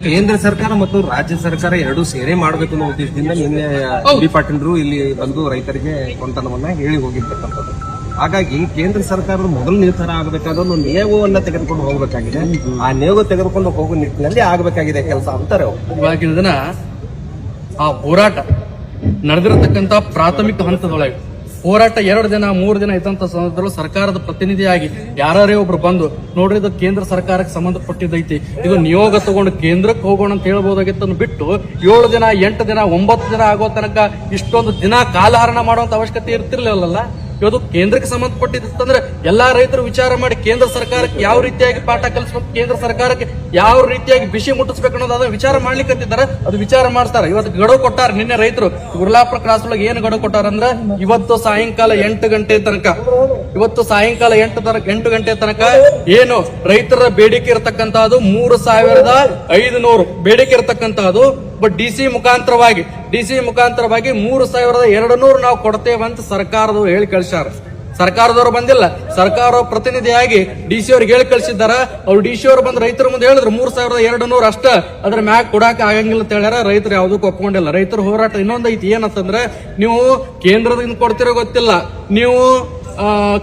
ಕೇಂದ್ರ ಸರ್ಕಾರ ಮತ್ತು ರಾಜ್ಯ ಸರ್ಕಾರ ಎರಡು ಸೇರೆ ಮಾಡಬೇಕು ಅನ್ನೋ ಉದ್ದೇಶದಿಂದ ನಿನ್ನೆ ಬಿ ಪಾಟೀಲ್ರು ಇಲ್ಲಿ ಬಂದು ರೈತರಿಗೆ ಕೊಂತನವನ್ನ ಹೇಳಿ ಹೋಗಿರ್ತಕ್ಕಂಥದ್ದು. ಹಾಗಾಗಿ ಕೇಂದ್ರ ಸರ್ಕಾರದ ಮೊದಲು ನಿರ್ಧಾರ ಆಗಬೇಕಾದ ಒಂದು ನಿಯೋಗವನ್ನ ತೆಗೆದುಕೊಂಡು ಹೋಗಬೇಕಾಗಿದೆ. ಆ ನಿಯೋಗ ತೆಗೆದುಕೊಂಡು ಹೋಗುವ ನಿಟ್ಟಿನಲ್ಲಿ ಆಗಬೇಕಾಗಿದೆ ಕೆಲಸ ಅಂತಾರೆ ಅವ್ರು. ಇವಾಗಿನ ದಿನ ಆ ಹೋರಾಟ ನಡೆದಿರತಕ್ಕಂತ ಪ್ರಾಥಮಿಕ ಹಂತದೊಳಗೆ ಹೋರಾಟ ಎರಡು ದಿನ, ಮೂರು ದಿನ ಇದ್ದಂತ ಸಂದರ್ಭದಲ್ಲಿ ಸರ್ಕಾರದ ಪ್ರತಿನಿಧಿಯಾಗಿ ಯಾರೇ ಒಬ್ರು ಬಂದು, ನೋಡ್ರಿ ಇದು ಕೇಂದ್ರ ಸರ್ಕಾರಕ್ಕೆ ಸಂಬಂಧಪಟ್ಟಿದ್ದೈತಿ. ಇದು ನಿಯೋಗ ತಗೊಂಡು ಕೇಂದ್ರಕ್ಕೆ ಹೋಗೋಣ ಅಂತ ಹೇಳ್ಬೋದಾಗಿತ್ತನ್ನು ಬಿಟ್ಟು, ಏಳು ದಿನ, ಎಂಟು ದಿನ, ಒಂಬತ್ತು ದಿನ ಆಗೋ ತನಕ ಇಷ್ಟೊಂದು ದಿನ ಕಾಲಹರಣ ಮಾಡುವಂತ ಅವಶ್ಯಕತೆ ಇರ್ತಿರ್ಲಿಲ್ಲಲ್ಲ? ಇವತ್ತು ಕೇಂದ್ರಕ್ಕೆ ಸಂಬಂಧಪಟ್ಟಿದ್ರೆ ಎಲ್ಲಾ ರೈತರು ವಿಚಾರ ಮಾಡಿ ಕೇಂದ್ರ ಸರ್ಕಾರಕ್ಕೆ ಯಾವ ರೀತಿಯಾಗಿ ಪಾಠ ಕಲಿಸ್ಬೇಕು, ಕೇಂದ್ರ ಸರ್ಕಾರಕ್ಕೆ ಯಾವ ರೀತಿಯಾಗಿ ಬಿಸಿ ಮುಟ್ಟಿಸ್ಬೇಕು ಅನ್ನೋದು ಅದನ್ನ ವಿಚಾರ ಮಾಡ್ಲಿಕ್ಕಂತಿದ್ದಾರೆ ಅದು ವಿಚಾರ ಮಾಡ್ತಾರೆ ಇವತ್ತು ಗಡುವು ಕೊಟ್ಟಾರ ನಿನ್ನೆ ರೈತರು. ಗುರ್ಲಾಪುರ ಕ್ರಾಸ್ ಒಳಗೆ ಏನು ಗಡುವು ಕೊಟ್ಟಾರ ಅಂದ್ರೆ ಇವತ್ತು ಸಾಯಂಕಾಲ ಎಂಟು ಗಂಟೆ ತನಕ, ಇವತ್ತು ಸಾಯಂಕಾಲ ಎಂಟು ತನಕ, ಎಂಟು ಗಂಟೆ ತನಕ ಏನು ರೈತರ ಬೇಡಿಕೆ ಇರತಕ್ಕಂತಹದ್ದು ಮೂರು ಸಾವಿರದ ಐದು ನೂರು ಬೇಡಿಕೆ ಇರತಕ್ಕಂತಹದ್ದು ಬಟ್ ಡಿ ಸಿ ಮುಖಾಂತರವಾಗಿ, ಡಿ ಸಿ ಮುಖಾಂತರವಾಗಿ ಮೂರು ಸಾವಿರದ ಎರಡು ನೂರು ನಾವು ಕೊಡ್ತೇವೆ ಅಂತ ಸರ್ಕಾರದವರು ಹೇಳಿ ಕಳಿಸ್ಯಾರ. ಸರ್ಕಾರದವರು ಬಂದಿಲ್ಲ. ಸರ್ಕಾರ ಪ್ರತಿನಿಧಿಯಾಗಿ ಡಿ ಸಿ ಅವ್ರಿಗೆ ಹೇಳಿ ಕಳಿಸಿದ್ದಾರ. ಅವ್ರು ಡಿ ಸಿ ಅವ್ರು ಬಂದು ರೈತರ ಮುಂದೆ ಹೇಳಿದ್ರು, ಮೂರು ಸಾವಿರದ ಎರಡು ನೂರು ಅಷ್ಟ, ಅದ್ರ ಮ್ಯಾಗ ಕೊಡಾಕ ಆಗಂಗಿಲ್ಲ ಅಂತ ಹೇಳ್ಯಾರ. ರೈತರು ಯಾವ್ದಕ್ಕೂ ಒಪ್ಕೊಂಡಿಲ್ಲ. ರೈತರ ಹೋರಾಟ ಇನ್ನೊಂದು ಐತಿ ಏನಂತಂದ್ರೆ, ನೀವು ಕೇಂದ್ರದಿಂದ ಕೊಡ್ತಿರೋ ಗೊತ್ತಿಲ್ಲ. ನೀವು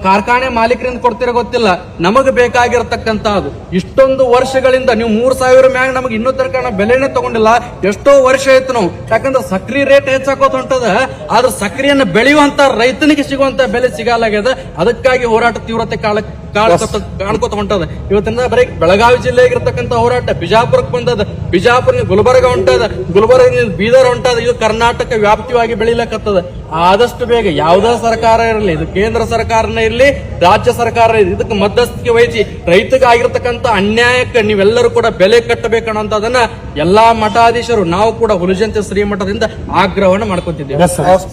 ಕಾರ್ಖಾನೆ ಮಾಲೀಕರಿಂದ ಕೊಡ್ತಿರೋ ಗೊತ್ತಿಲ್ಲ. ನಮಗೆ ಬೇಕಾಗಿರತಕ್ಕಂತ ಅದು ಇಷ್ಟೊಂದು ವರ್ಷಗಳಿಂದ ನೀವು ಮೂರ್ ಸಾವಿರ ಮ್ಯಾಗ ನಮಗೆ ಇನ್ನೂ ತನಕ ಬೆಲೆನೆ ತಗೊಂಡಿಲ್ಲ. ಎಷ್ಟೋ ವರ್ಷ ಆಯ್ತು ನಾವು. ಯಾಕಂದ್ರೆ ಸಕ್ರಿ ರೇಟ್ ಹೆಚ್ಚಾಕೋತ ಹೊಂಟದ. ಆದ್ರೆ ಸಕ್ರಿಯನ್ನ ಬೆಳೆಯುವಂತ ರೈತನಿಗೆ ಸಿಗುವಂತ ಬೆಲೆ ಸಿಗಲಾಗ್ಯದ. ಅದಕ್ಕಾಗಿ ಹೋರಾಟ ತೀವ್ರತೆ ಕಾಲ ಕಾಣ್ಕೊತ ಹೊಂಟದ. ಇವತ್ತಿನ ಬರೀ ಬೆಳಗಾವಿ ಜಿಲ್ಲೆಗೆ ಇರತಕ್ಕಂತ ಹೋರಾಟ ಬಿಜಾಪುರಕ್ಕೆ ಬಂದದ. ಬಿಜಾಪುರ ಗುಲ್ಬರ್ಗ ಹೊಂಟದ. ಗುಲ್ಬರ್ಗ ಬೀದರ್ ಹೊಂಟದ. ಇದು ಕರ್ನಾಟಕ ವ್ಯಾಪ್ತಿಯಾಗಿ ಬೆಳಿಲಕತ್ತದ. ಆದಷ್ಟು ಬೇಗ ಯಾವ್ದೇ ಸರ್ಕಾರ ಇರಲಿ. ಇದು ಕೇಂದ್ರ ಸರ್ಕಾರನೇ ಇರಲಿ, ರಾಜ್ಯ ಸರ್ಕಾರ ಇದಕ್ಕೆ ಮಧ್ಯಸ್ಥಿಕೆ ವಹಿಸಿ ರೈತಗಾಗಿರ್ತಕ್ಕಂಥ ಅನ್ಯಾಯಕ್ಕೆ ನೀವೆಲ್ಲರೂ ಕೂಡ ಬೆಲೆ ಕಟ್ಟಬೇಕನ್ನೋಂಥದನ್ನ ಎಲ್ಲಾ ಮಠಾಧೀಶರು, ನಾವು ಕೂಡ ಹುಲಜಂತೆ ಶ್ರೀಮಠದಿಂದ ಆಗ್ರಹವನ್ನು ಮಾಡ್ಕೊತಿದ್ದೇವೆ.